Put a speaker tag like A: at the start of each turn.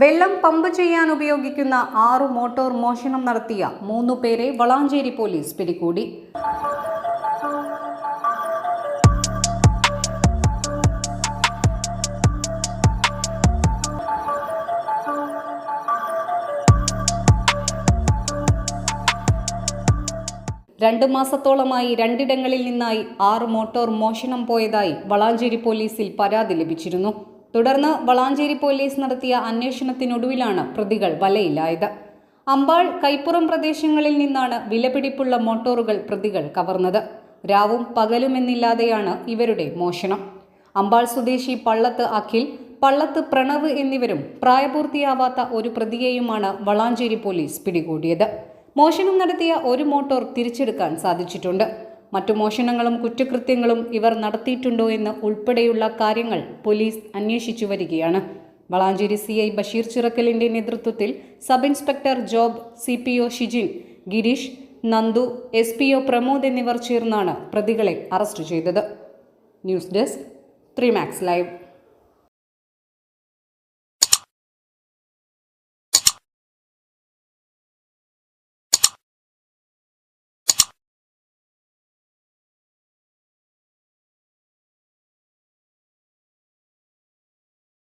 A: വെള്ളം പമ്പ് ചെയ്യാൻ ഉപയോഗിക്കുന്ന ആറു മോട്ടോർ മോഷണം നടത്തിയ മൂന്നു പേരെ വളാഞ്ചേരി പോലീസ് പിടികൂടി. രണ്ട് മാസത്തോളമായി രണ്ടിടങ്ങളിൽ നിന്നായി ആറ് മോട്ടോർ മോഷണം പോയതായി വളാഞ്ചേരി പോലീസിൽ പരാതി ലഭിച്ചിരുന്നു. തുടർന്ന് വളാഞ്ചേരി പോലീസ് നടത്തിയ അന്വേഷണത്തിനൊടുവിലാണ് പ്രതികൾ വലയിലായത്. അമ്പാൾ കൈപ്പുറം പ്രദേശങ്ങളിൽ നിന്നാണ് വിലപിടിപ്പുള്ള മോട്ടോറുകൾ പ്രതികൾ കവർന്നത്. രാവും പകലുമെന്നില്ലാതെയാണ് ഇവരുടെ മോഷണം. അമ്പാൾ സ്വദേശി പള്ളത്ത് അഖിൽ പള്ളത്ത് പ്രണവ് എന്നിവരും പ്രായപൂർത്തിയാവാത്ത ഒരു പ്രതിയെയുമാണ് വളാഞ്ചേരി പോലീസ് പിടികൂടിയത്. മോഷണം നടത്തിയ ഒരു മോട്ടോർ തിരിച്ചെടുക്കാൻ സാധിച്ചിട്ടുണ്ട്. മറ്റു മോഷണങ്ങളും കുറ്റകൃത്യങ്ങളും ഇവർ നടത്തിയിട്ടുണ്ടോ എന്ന് ഉൾപ്പെടെയുള്ള കാര്യങ്ങൾ പോലീസ് അന്വേഷിച്ചു വരികയാണ്. വളാഞ്ചേരി സി ഐ ബഷീർ ചിറക്കലിന്റെ നേതൃത്വത്തിൽ sub inspector Job C P O Shijin Girish Nandu S P O Pramod എന്നിവർ ചേർന്നാണ് പ്രതികളെ അറസ്റ്റ് ചെയ്തത്. News desk three max live.